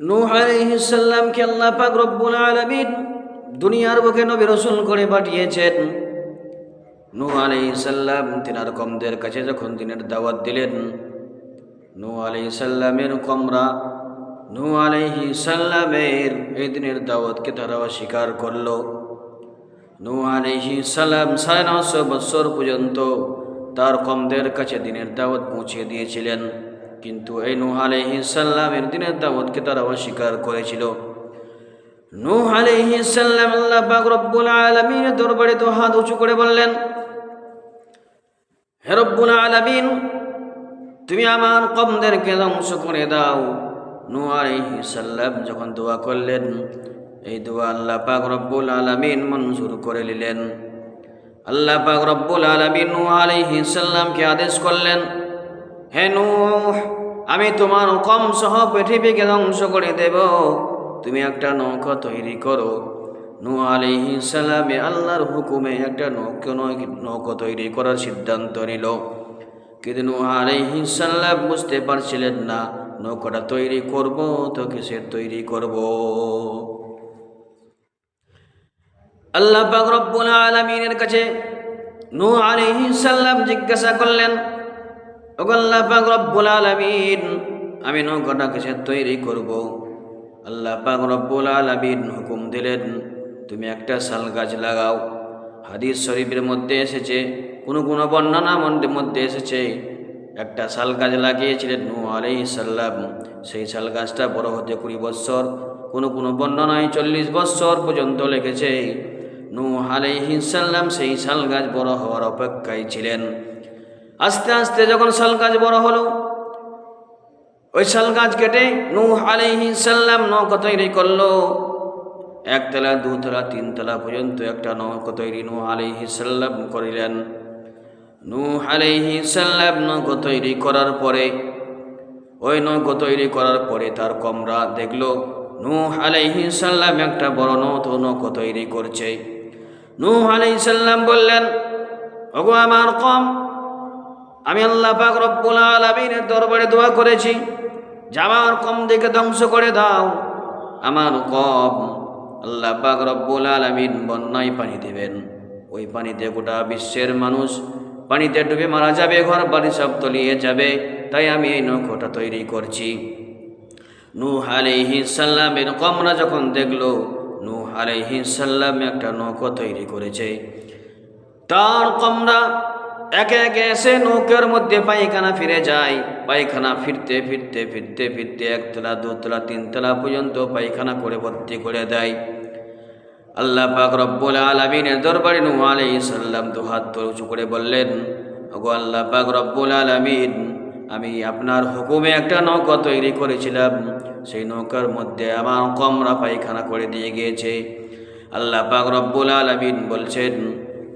নূহ আলাইহিসসালামকে আল্লাহ পাক রব্বুল আলামিন দুনিয়ার বুকে নবী রসুল করে পাঠিয়েছেন। নূহ আলাইহিসসালাম তিনার কমদের কাছে যখন দিনের দাওয়াত দিলেন, নূহ আলাইহিসসালামের কমরা নূহ আলাইহিসসালামের এই দিনের দাওয়াতকে তারা অস্বীকার করল। নূহ আলাইহিসসালাম সাড়ে নশো বৎসর পর্যন্ত তার কমদের কাছে দিনের দাওয়াত পৌঁছে দিয়েছিলেন। কিন্তু এই নূহ আলাইহিসসালামের দিনের দাওয়াতকে তারা অস্বীকার করেছিল। নূহ আলাইহিসসালাম আল্লাহ পাক রব্বুল আলামিনের দরবারে তো হাত উঁচু করে বললেন, হে রব্বুল আলামিন, তুমি আমার কমদেরকে ধ্বংস করে দাও। নূহ আলাইহিসসালাম যখন দোয়া করলেন, এই দোয়া আল্লাহ পাক রব্বুল আলামিন মঞ্জুর করে নিলেন। আল্লাহ পাক রব্বুল আলামিন নূহ আলাইহিসসালামকে আদেশ করলেন হে নূহ, আমি তোমার কম সহ পৃথিবীকে ধ্বংস করে দেব। তুমি একটা নৌকা তৈরি করো। নূ আলাইহি সালামে আল্লাহর হুকুমে একটা নৌকা নৌকা তৈরি করার সিদ্ধান্ত নিল। কিন্তু নূ আলাইহি সাল্লাম বুঝতে পারছিলেন না, নৌকাটা তৈরি করব তো কিসের তৈরি করব? আল্লাহ পাক রব্বুল আলামিনের কাছে নূ আলাইহি সাল্লাম জিজ্ঞাসা করলেন ওগল্লা পাক রব্বুল আলামিন, আমি নৌকাটা কিসের তৈরি করব। আল্লাহ পাক রব্বুল আলামিন হুকুম দিলেন, তুমি একটা শাল গাছ লাগাও। হাদিস শরীফের মধ্যে এসেছে, কোনো কোনো বর্ণনা মধ্যে এসেছে, একটা শাল গাছ লাগিয়েছিলেন নূ আলাইহিস সাল্লাম সেই শাল গাছটা বড় হতে কুড়ি বৎসর, কোনো কোনো বর্ণনায় চল্লিশ বৎসর পর্যন্ত লেগেছে। নূ আলাইহিস সাল্লাম সেই শাল গাছ বড় হওয়ার অপেক্ষায় ছিলেন। আস্তে আস্তে যখন শাল গাছ বড় হলো, ওই শাল গাছ কেটে নু আলাইহি সাল্লাম নৌকা তৈরি করল। একতলা দুতলা তিনতলা পর্যন্ত একটা নৌকা তৈরি নু আলাইহি সাল্লাম করিলেন। নু আলাইহি সাল্লাম নৌকা তৈরি করার পরে, ওই নৌকা তৈরি করার পরে তার কমরা দেখল, নূহ আলাইহি সাল্লাম একটা বড় নৌতো নৌকা তৈরি করছে। নূহ আলাইহি সাল্লাম বললেন, ওগো আমার কম আমি আল্লাহ পাক রব্বুল আলামিনের দরবারে দোয়া করেছি যে আমার কম দিকে ধ্বংস করে দাও। আমার কম আল্লাহ পাক রব্বুল আলামিন বন্যায় পানি দেবেন। ওই পানিতে গোটা বিশ্বের মানুষ পানিতে ডুবে মারা যাবে, ঘর বাড়ি সব তলিয়ে যাবে। তাই আমি এই নৌকোটা তৈরি করছি। নূহ আলাইহিস সাল্লামের কমরা যখন দেখল, নূহ আলাইহিস সাল্লাম একটা নৌকো তৈরি করেছে। তার কমরা একে একে এসে নৌকার মধ্যে পায়খানা ফিরে যায়। পায়খানা ফিরতে ফিরতে ফিরতে ফিরতে একতলা দুতলা তিনতলা পর্যন্ত পায়খানা করে ভর্তি করে দেয়। আল্লাহ পাক রব্বুল আলমিনের দরবারে নু আলাই সাল্লাম দু হাত ধরে উঁচু করে বললেন, ওগো আল্লাহ পাক রব্বুল আলমিন, আমি আপনার হুকুমে একটা নৌকা তৈরি করেছিলাম। সেই নৌকার মধ্যে আমার কমরা পায়খানা করে দিয়ে গিয়েছে। আল্লাহ পাক রব্বুল আলমিন বলছেন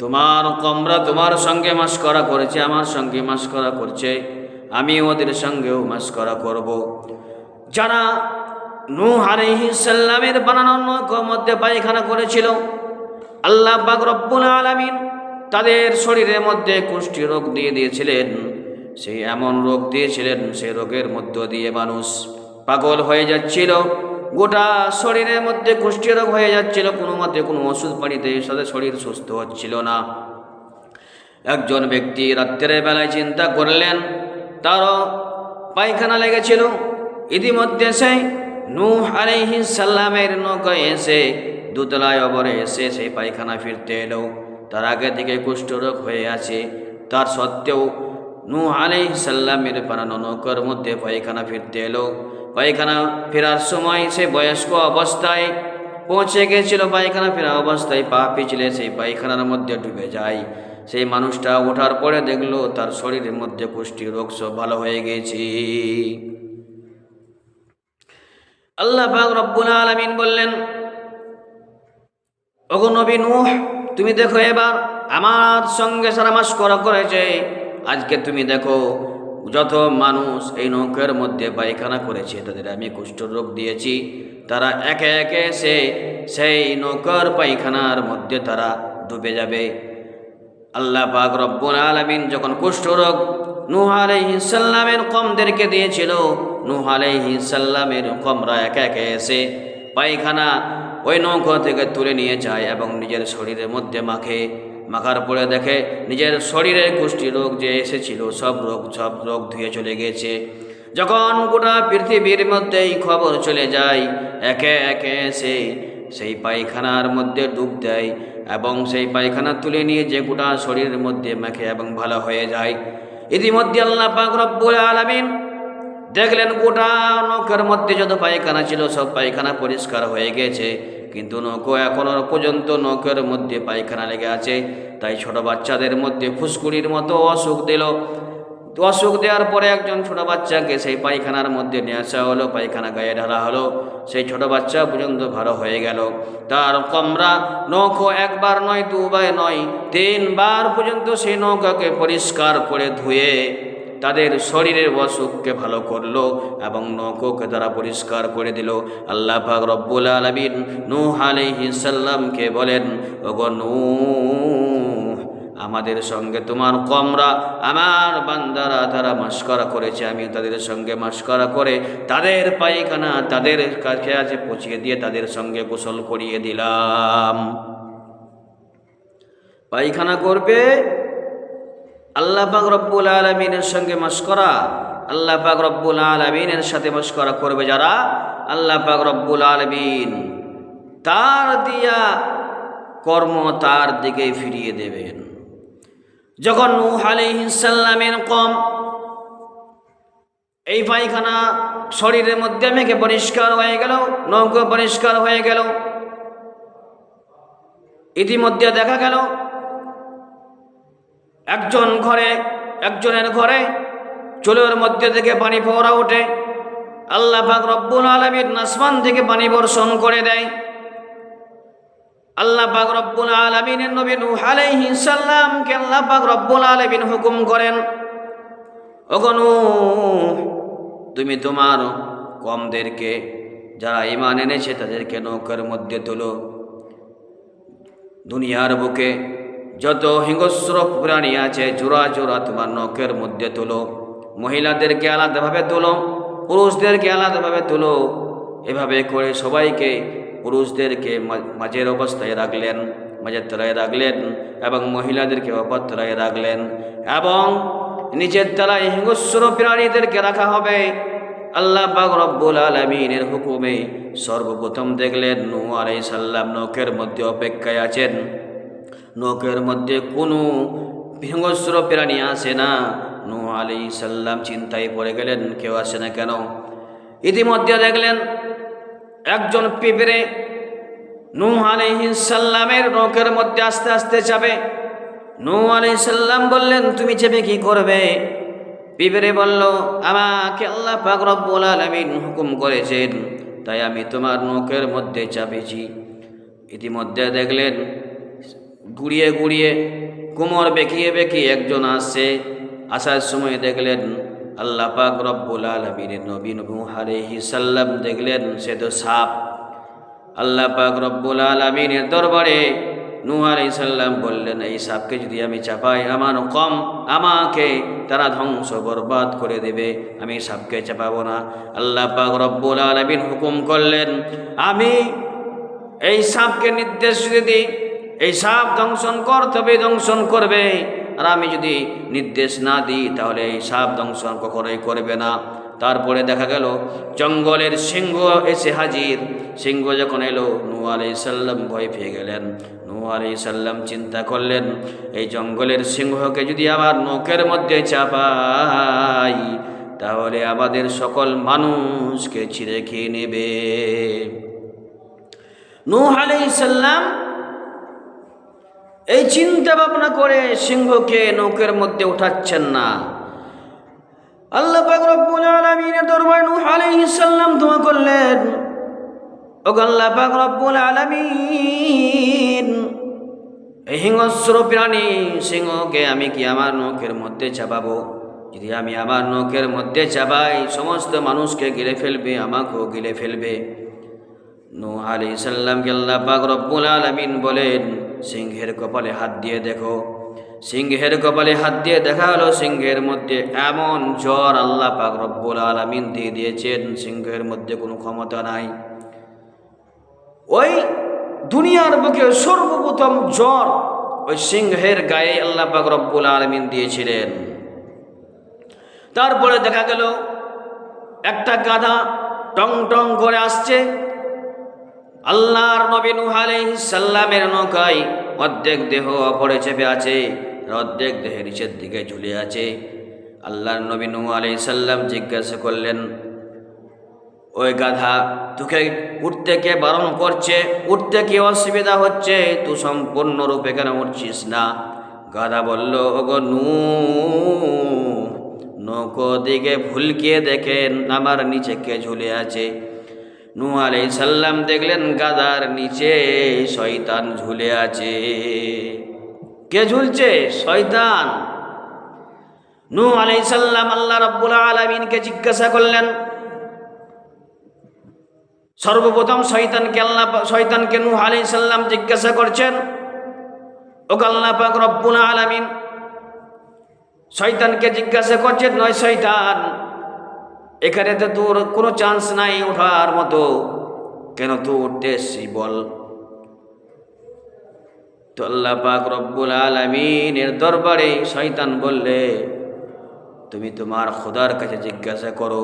তোমার কমরা তোমার সঙ্গে মাস্করা করেছে, আমার সঙ্গে মাস্করা করছে, আমি ওদের সঙ্গেও মাস্করা করব। যারা নূহ আলাইহিসসালামের বানানো নৌকোর মধ্যে পায়খানা করেছিল, আল্লাহ পাক রব্বুল আলামিন তাদের শরীরের মধ্যে কুষ্ঠি রোগ দিয়ে দিয়েছিলেন, সেই এমন রোগ দিয়েছিলেন, সেই রোগের মধ্য দিয়ে মানুষ পাগল হয়ে যাচ্ছিল গোটা শরীরের মধ্যে কুষ্ঠি রোগ হয়ে যাচ্ছিল, কোনো মতে কোনো ওষুধ পানিতে, সাথে শরীর সুস্থ হচ্ছিল না। একজন ব্যক্তি রাত্রের বেলায় চিন্তা করলেন, তারও পায়খানা লেগেছিল। ইতিমধ্যে সে নূহ আলাইহিস সাল্লামের নৌকায় এসে দুতলায় অবরে এসে সেই পায়খানা ফিরতে এলো। তার আগে থেকে কুষ্ঠরোগ হয়ে আছে। তার সত্ত্বেও নূহ আলাইহিস সাল্লামের বানানো নৌকার মধ্যে পায়খানা ফিরতে এলো। পায়খানা ফেরার সময় সে বয়স্ক অবস্থায় পৌঁছে গেছিল। পায়খানা ফেরা অবস্থায় পা পিছলে সেই পায়খানার মধ্যে ডুবে যায়। সেই মানুষটা ওঠার পরে দেখল তার শরীরের মধ্যে পুষ্টি রোগ সব ভালো হয়ে গেছে। আল্লাহ পাক রব্বুল আলামিন বললেন, ওগো নবী নূহ, তুমি দেখো এবার আমার সঙ্গে সারা মাস করা করেছে। আজকে তুমি দেখো, যত মানুষ এই নৌকার মধ্যে পায়খানা করেছে, তাদের আমি কুষ্ঠরোগ দিয়েছি। তারা একে একে সে, সেই নৌকার পায়খানার মধ্যে তারা ডুবে যাবে। আল্লাহ পাক রব্বুল আলামিন যখন কুষ্ঠরোগ নূহ আলাইহিস সালামের কমদেরকে দিয়েছিল, নূহ আলাইহিস সালামের কমরা একে একে এসে পায়খানা ওই নৌকা থেকে তুলে নিয়ে যায় এবং নিজের শরীরের মধ্যে মাখে। মাখার পরে দেখে নিজের শরীরে কুষ্টি রোগ যে এসেছিল, সব রোগ সব রোগ ধুয়ে চলে গেছে যখন গোটা পৃথিবীর মধ্যে এই খবর চলে যায়, একে একে সে সেই পায়খানার মধ্যে ডুব দেয় এবং সেই পায়খানা তুলে নিয়ে যে গোটা শরীরের মধ্যে মেখে এবং ভালো হয়ে যায়। ইতিমধ্যে আল্লাহ পাক আলামিন দেখলেন গোটা নৌকার মধ্যে যত পায়খানা ছিল, সব পায়খানা পরিষ্কার হয়ে গেছে। কিন্তু নৌকো এখনও পর্যন্ত নৌকার মধ্যে পায়খানা লেগে আছে। তাই ছোট বাচ্চাদের মধ্যে ফুসকুড়ির মতো অসুখ দিল। অসুখ দেওয়ার পরে একজন ছোট বাচ্চাকে সেই পায়খানার মধ্যে নিয়ে আসা হলো, পায়খানা গায়ে ঢালা হলো। সেই ছোট বাচ্চা পর্যন্ত ভালো হয়ে গেল। তার কমরা নৌকো একবার নয়, দুবার নয়, তিনবার পর্যন্ত সেই নৌকাকে পরিষ্কার করে ধুয়ে তাদের শরীরের অসুখকে ভালো করল এবং নৌকোকে তারা পরিষ্কার করে দিল। আল্লাহ পাক রব্বুল আলমিন নূহ আলাইহিস সাল্লামকে বলেন, ওগো নূহ, আমাদের সঙ্গে তোমার কমরা, আমার বান্দারা তারা মাস্করা করেছে আমি তাদের সঙ্গে মাস্করা করে তাদের পায়খানা, তাদের কাছে আছে পচিয়ে দিয়ে তাদের সঙ্গে গোসল করিয়ে দিলাম। পায়খানা করবে আল্লাহ পাক রব্বুল আলমিনের সঙ্গে মস্করা আল্লাহ পাক রব্বুল আলমিনের সাথে মস্করা করবে যারা? আল্লাহ পাক রব্বুল আলমিন তার দিয়া কর্ম তার দিকে ফিরিয়ে দেবেন। যখন নূহ আলাইহিসসালামের কম, এই পায়খানা শরীরের মধ্যে মেঘে পরিষ্কার হয়ে গেল নৌকো পরিষ্কার হয়ে গেল, ইতিমধ্যে দেখা গেল একজন ঘরে, একজনের ঘরে চুলের মধ্যে থেকে পানি ফোরা ওঠে। আল্লাহ পাক রব্বুল আলমীর নাসমান থেকে পানি বর্ষণ করে দেয়। আল্লাহ পাক রব্বুল আলমিনের নবী নূহ আলাইহিস সালামকে আল্লাহ পাক রব্বুল আলমিন হুকুম করেন ওগনু তুমি তোমার কমদেরকে, যারা ইমান এনেছে তাদেরকে নৌকার মধ্যে তোলো। দুনিয়ার বুকে যত হিংস্র প্রাণী আছে, জোড়া জোড়া তোমার নখের মধ্যে তোলো। মহিলাদেরকে আলাদাভাবে তোলো, পুরুষদেরকে আলাদাভাবে তোলো। এভাবে করে সবাইকে পুরুষদেরকে মাঝের অবস্থায় রাখলেন, মাঝের তলায় রাখলেন এবং মহিলাদেরকে অপর তলায় রাখলেন এবং নিচের তলায় হিংস্র প্রাণীদেরকে রাখা হবে। আল্লাহ পাক রব্বুল আলমিনের হুকুমে সর্বপ্রথম দেখলেন নু আলাই সাল্লাম নখের মধ্যে অপেক্ষায় আছেন। নৌকের মধ্যে কোনো হিংস্র প্রাণী আসে না। নু আলি সাল্লাম চিন্তায় পড়ে গেলেন, কেউ আসে না কেন? ইতিমধ্যে দেখলেন, একজন পিঁপড়ে নু আলহি সাল্লামের নৌকের মধ্যে আস্তে আস্তে চাপে। নু আলি সাল্লাম বললেন, তুমি চেপে কি করবে? পিঁপড়ে বলল, আমাকে আল্লাহ পাক আলামিন হুকুম করেছেন, তাই আমি তোমার নৌকের মধ্যে চাপেছি। ইতিমধ্যে দেখলেন ঘুরিয়ে ঘুরিয়ে কোমর বেঁকিয়ে বেঁকিয়ে একজন আসছে আসার সময় দেখলেন আল্লাহ পাক রব্বুল আলমিনের নবী নবী সাল্লাম দেখলেন, সে তো সাপ। আল্লাহ পাক রব্বুল আলমিনের দরবারে নূহ আলাইহিস সাল্লাম বললেন, এই সাপকে যদি আমি চাপাই, আমার কম, আমাকে তারা ধ্বংস, বরবাদ করে দেবে। আমি সাপকে চাপাবো না। আল্লাহ পাক রব্বুল আলমিন হুকুম করলেন, আমি এই সাপকে নির্দেশ দিই এই সাপ দংশন কর তবে দংশন করবে। আর আমি যদি নির্দেশ না দিই, তাহলে এই সাপ দংশন কখনোই করবে না। তারপরে দেখা গেল, জঙ্গলের সিংহ এসে হাজির। সিংহ যখন এলো নু আলাই সাল্লাম ভয় পেয়ে গেলেন। নু আলাই সাল্লাম চিন্তা করলেন, এই জঙ্গলের সিংহকে যদি আবার নৌকের মধ্যে চাপাই, তাহলে আমাদের সকল মানুষকে ছিঁড়ে খেয়ে নেবে। নূহ আলাইহিস সাল্লাম এই চিন্তা ভাবনা করে সিংহকে নৌকের মধ্যে উঠাচ্ছেন না। আল্লাহ রব্বুল আলামিনের দরবারে নূহ আলাইহিস সালাম দোয়া করলেন ও আল্লাহ পাক রব্বুল আলামিন, এই হিংস্র প্রাণী সিংহকে আমি কি আমার নৌকের মধ্যে চাপাবো? যদি আমি আমার নৌকের মধ্যে চাপাই, সমস্ত মানুষকে গিলে ফেলবে, আমাকেও গিলে ফেলবে। নূহ আলাইহিস সালামকে আল্লাহ পাক রব্বুল আলামিন বলেন সিংহের কপালে হাত দিয়ে দেখো। সিংহের কপালে হাত দিয়ে দেখা হলো সিংহের মধ্যে এমন জ্বর আল্লাহ পাক রব্বুল আলমিন দিয়ে দিয়েছেন, সিংহের মধ্যে কোনো ক্ষমতা নাই। ওই দুনিয়ার বুকে সর্বপ্রথম জ্বর ওই সিংহের গায়ে আল্লাহ পাক রব্বুল আলমিন দিয়েছিলেন। তারপরে দেখা গেল, একটা গাধা টং টং করে আসছে আল্লাহর নবী নূহ সালামের নৌকায় অর্ধেক দেহ অপরে চেপে আছে অর্ধেক দেহের নিচের দিকে ঝুলে আছে। আল্লাহর নবী নূহ সালাম জিজ্ঞাসা করলেন, ওই গাধা, তোকে উঠতে কে বারণ করছে? উঠতে কি অসুবিধা হচ্ছে? তুই সম্পূর্ণরূপে কেন উঠছিস না? গাধা বলল, ওগো নু নৌকো দিকে ভুলকিয়ে দেখেন, আমার নিচে কে ঝুলে আছে? নু আলাই সাল্লাম দেখলেন গাদার নিচে শয়তান ঝুলে আছে। কে ঝুলছে? শয়তান। নু আলাই সাল্লাম আল্লাহ রব্বুল আলমিনকে জিজ্ঞাসা করলেন, সর্বপ্রথম শয়তানকে আল্লাহ শয়তানকে নূহ আলাইহিস সালাম জিজ্ঞাসা করছেন ও আল্লাহ পাক রব্বুল আলামিন, শয়তানকে জিজ্ঞাসা করছেন নয় শয়তান এখানে তো তোর কোনো চান্স নাই ওঠার মতো। কেন তুই উঠতে এসছি বল? তো আল্লাহ পাক রব্বুল আলামিনের দরবারে শয়তান বললে, তুমি তোমার খোদার কাছে জিজ্ঞাসা করো।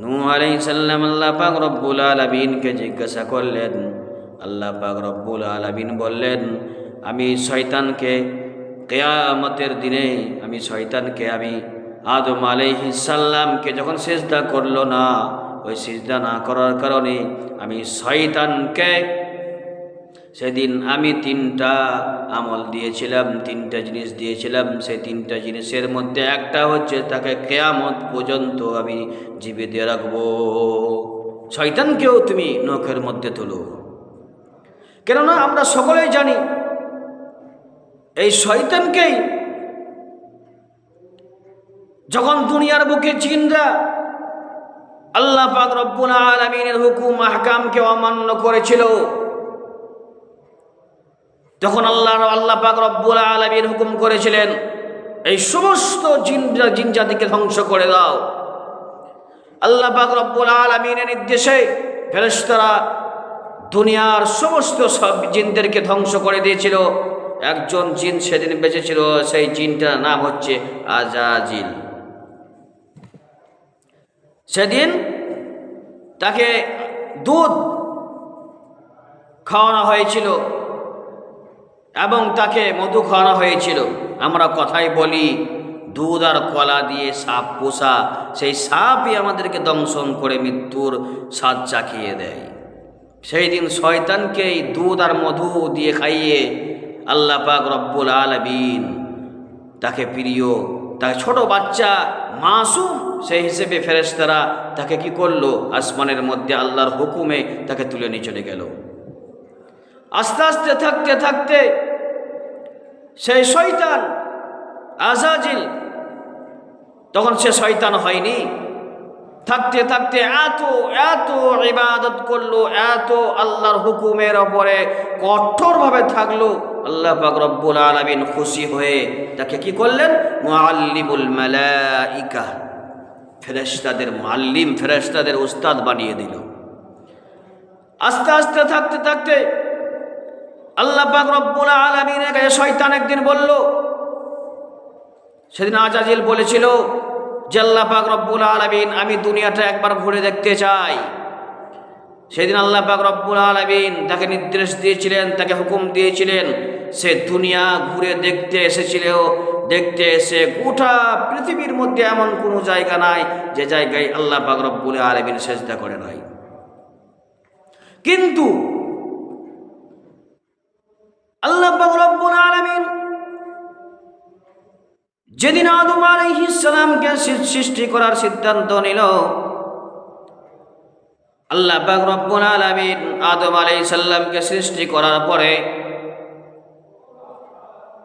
নূ আলাই সাল্লাম আল্লাহ পাক রব্বুল আলমিনকে জিজ্ঞাসা করলেন। আল্লাহ পাক রব্বুল আলমিন বললেন, আমি শয়তানকে, কেয়ামতের দিনে আমি শয়তানকে আমি আদম আলাইহিসাল্লামকে যখন সেজদা করল না, ওই সিজদা না করার কারণে আমি শয়তানকে সেদিন আমি তিনটা আমল দিয়েছিলাম, তিনটা জিনিস দিয়েছিলাম। সেই তিনটা জিনিসের মধ্যে একটা হচ্ছে তাকে কেয়ামত পর্যন্ত আমি জীবিত রাখব। শয়তানকেও তুমি নখের মধ্যে তোলো। কেননা আমরা সকলেই জানি, এই শয়তানকেই যখন দুনিয়ার বুকে চিনরা আল্লাহ পাক রব্বুল আলমিনের হুকুম, আহকামকে অমান্য করেছিল, তখন আল্লাহ আল্লাহ পাক রব্বুল আলমীর হুকুম করেছিলেন, এই সমস্ত জিন জিন জাতিকে ধ্বংস করে দাও। আল্লাহ পাক রব্বুল আলমিনের নির্দেশে ফেরেশতারা দুনিয়ার সমস্ত সব জিনদেরকে ধ্বংস করে দিয়েছিল। একজন জিন সেদিন বেঁচেছিল, সেই জিনটার নাম হচ্ছে আজাজিল। সেদিন তাকে দুধ খাওয়ানো হয়েছিল এবং তাকে মধু খাওয়ানো হয়েছিল। আমরা কথাই বলি, দুধ আর কলা দিয়ে সাপ পোষা, সেই সাপই আমাদেরকে দংশন করে মৃত্যুর স্বাদ চাখিয়ে দেয়। সেই দিন শয়তানকেই দুধ আর মধু দিয়ে খাইয়ে আল্লাহ পাক রব্বুল আলবিন তাকে প্রিয় তাকে ছোট বাচ্চা মাসুম সেই হিসেবে ফেরেস্তারা তাকে কি করল? আসমানের মধ্যে আল্লাহর হুকুমে তাকে তুলে নিয়ে চলে গেল। আস্তে আস্তে, থাকতে থাকতে সেই শয়তান আজাজিল, তখন সে শয়তান হয়নি। থাকতে থাকতে এত এত ইবাদত করল, এত আল্লাহর হুকুমের ওপরে কঠোরভাবে থাকল। আল্লাহ রব্বুল আলামিন খুশি হয়ে তাকে কি করলেন? মুআল্লিমুল মালাইকা। ফেরেশতাদের মাল্লিম, ফেরেশতাদের ওস্তাদ বানিয়ে দিল। আস্তে আস্তে, থাকতে থাকতে আল্লাহ রব্বুল আলামিনের কাছে শয়তান একদিন বলল, সেদিন আজাজিল বলেছিল যে, আল্লাহ পাক রব্বুল আলামিন, আমি দুনিয়াটা একবার ঘুরে দেখতে চাই। সেদিন আল্লাহ পাক রব্বুল আলামিন তাকে নির্দেশ দিয়েছিলেন, তাকে হুকুম দিয়েছিলেন, সে দুনিয়া ঘুরে দেখতে এসেছিল দেখতে এসে গোটা পৃথিবীর মধ্যে এমন কোনো জায়গা নাই যে জায়গায় আল্লাহ পাক রব্বুল আলামিন সেজদা করে নাই। কিন্তু আল্লাহ পাক রব্বুল আলামিন যেদিন আদম আলাইহিস সালামকে সৃষ্টি করার সিদ্ধান্ত নিল, আল্লাহ পাক রব্বুল আলামিন আদম আলাইহিস সালামকে সৃষ্টি করার পরে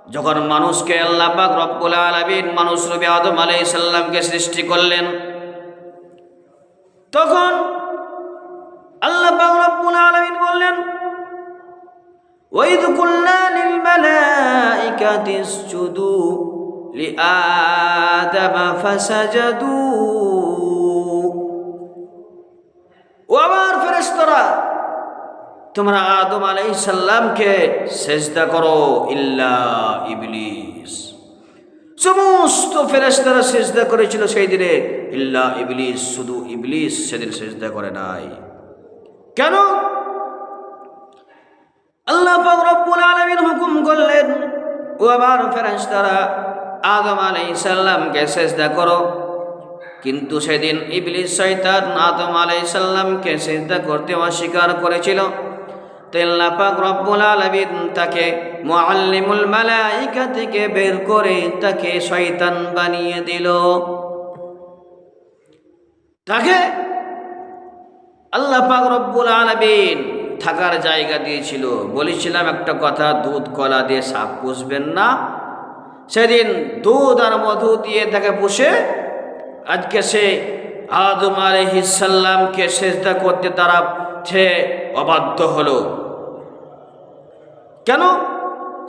যখন মানুষকে আল্লাহ পাক রব্বুল আলামিন মানুষ রূপে আদম আলাইহিস সালামকে সৃষ্টি করলেন তখন আল্লাহ পাক রব্বুল আলামিন বললেন وإذ قلنا للملائكة اسجدوا لآدم فسجدوا ও আমার ফেরেশতারা তোমরা আদম আলাইহিস সালামকে সেজদা করো ইল্লা ইবলিস। সমস্ত ফেরেশতারা সেজদা করেছিল সেই দিনে। ইল্লা ইবলিস, শুধু ইবলিস সেদিন সেজদা করে নাই। কেন? আল্লাহ রব্বুল আলামিন হুকুম করলেন, ও আমার ফেরেশতারা, আদম আলাইহিস সালামকে সেজদা করো। কিন্তু সেদিন ইবলিস, শয়তান আদম আলাইহিস সালামকে সেজদা করতে অস্বীকার করেছিল। তাকে থেকে বের করে তাকে শয়তান বানিয়ে তাকে থাকার জায়গা দিয়েছিল। বলেছিলাম একটা কথা, দুধ কলা দিয়ে সাপ পুষবেন না। সেদিন দুধ আর মধু দিয়ে তাকে পুষে আজকে সে আদম আলহিসাল্লামকে সেজদা করতে তারা সে অবাধ্য হলো। কেন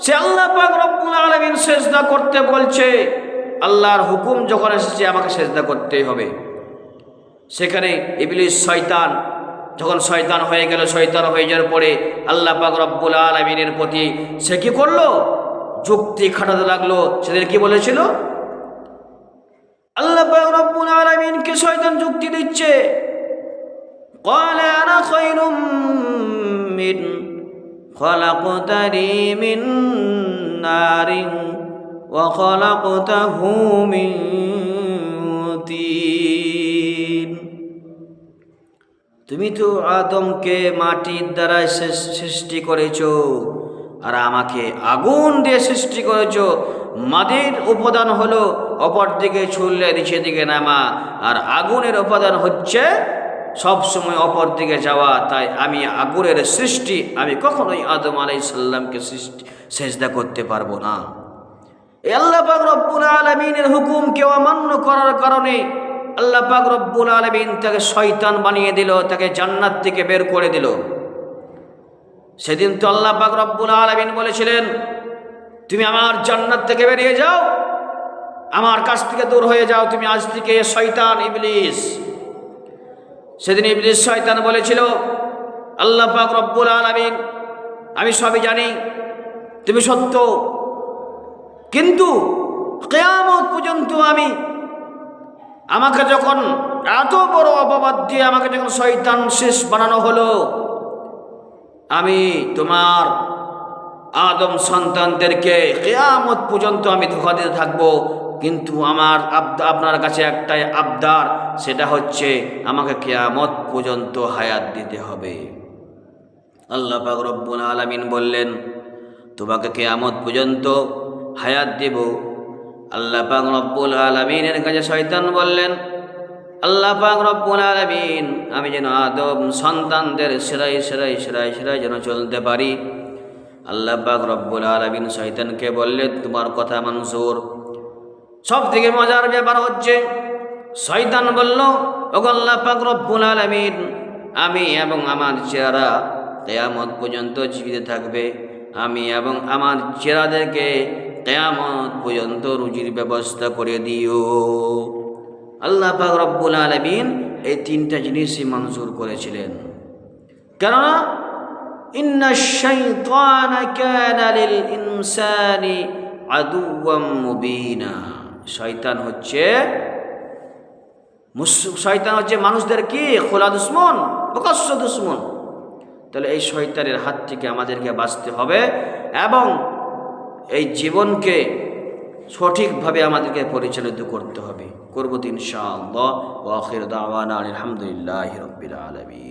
সে আল্লাহ পাক রব্বুল আলামিন সেজদা করতে বলছে আল্লাহর হুকুম যখন এসেছে আমাকে সেজদা করতেই হবে সেখানে ইবলিস শয়তান যখন শয়তান হয়ে গেল শয়তান হয়ে যাওয়ার পরে আল্লাহ পাক রব্বুল আলমিনের প্রতি সে কি করলো যুক্তি খাটাতে লাগলো সেদের কি বলেছিল আল্লাহ পাক রব্বুল আলামিনকে শয়তান যুক্তি দিচ্ছে قال انا خير من خلقتني من نار وخلقته من طين তুমি তো আদমকে মাটির দ্বারা সৃ- সৃষ্টি করেছো আর আমাকে আগুন দিয়ে সৃষ্টি করেছো মাটির উপাদান হলো অপর দিকে ছুললে নিচের দিকে নামা আর আগুনের উপাদান হচ্ছে সব সময় অপর দিকে যাওয়া, তাই আমি আগুনের সৃষ্টি, আমি কখনোই আদম আলাই সাল্লামকে সৃষ্টি, সেজদা করতে পারব না। আল্লাহ পাক রব্বুল আলমিনের হুকুমকে অমান্য করার কারণে আল্লাহ পাক রব্বুল আলমিন তাকে শয়তান বানিয়ে দিল, তাকে জান্নাত থেকে বের করে দিল। সেদিন তো আল্লাহ পাক রব্বুল আলমিন বলেছিলেন, তুমি আমার জান্নাত থেকে বেরিয়ে যাও, আমার কাছ থেকে দূর হয়ে যাও, তুমি আজ থেকে শয়তান ইবলিস। সেদিন ইবলিস শয়তান বলেছিল, আল্লাহ পাক রব্বুল আলমিন, আমি সবই জানি, তুমি সত্য। কিন্তু কেয়ামত পর্যন্ত আমি আমাকে যখন এত বড় অপবাদ দিয়ে আমাকে যখন শয়তান শেষ বানানো হলো, আমি তোমার আদম সন্তানদেরকে কেয়ামত পর্যন্ত আমি ধোকা দিতে থাকব। কিন্তু আমার আবদা, আপনার কাছে একটাই আবদার, সেটা হচ্ছে আমাকে কেয়ামত পর্যন্ত হায়াত দিতে হবে। আল্লাহ পাক রব্বুল আলামিন বললেন, তোমাকে কেয়ামত পর্যন্ত হায়াত দেব। আল্লাহ পাক রব্বুল আলামিনের কাছে শয়তান বললেন, আল্লাহ পাক রব্বুল আলামিন, আমি যেন আদম সন্তানদের সেরাই সেরাই সেরাই সেরাই যেন চলতে পারি। আল্লাহ পাক রব্বুল আলামিন শয়তানকে বললেন, তোমার কথা মনসুর সব থেকে মজার ব্যাপার হচ্ছে, শয়তান বলল ওগো আল্লাহ পাক রব্বুল আলামিন, আমি এবং আমার চেহারা কেয়ামত পর্যন্ত জীবিত থাকবে। আমি এবং আমার চেহারাদেরকে কেয়ামত পর্যন্ত রুজির ব্যবস্থা করে দিও। আল্লাহ পাক রব্বুল আলামিন এই তিনটা জিনিসই মঞ্জুর করেছিলেন। কেননা, ইন্না কানা লিল ইনসানি আদুওয়াম মুবিনা। শয়তান হচ্ছে শয়তান হচ্ছে মানুষদের কি? খোলা দুশ্মন প্রকাশ্য দুশ্মন। তাহলে এই শয়তানের হাত থেকে আমাদেরকে বাঁচতে হবে এবং এই জীবনকে সঠিকভাবে আমাদেরকে পরিচালিত করতে হবে। করব ইনশাআল্লাহ। ওয়াখির আলহামদুলিল্লাহ রব্বিল আলমিন।